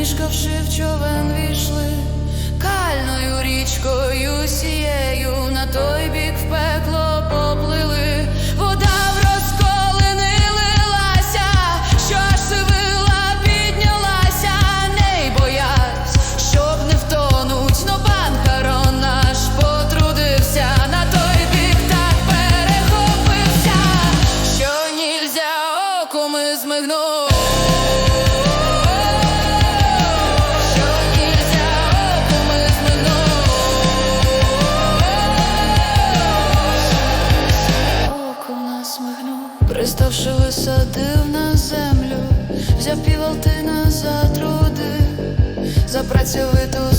мішкавши в човен війшли, кальною річкою сією на той бік в пекло. Працьовиту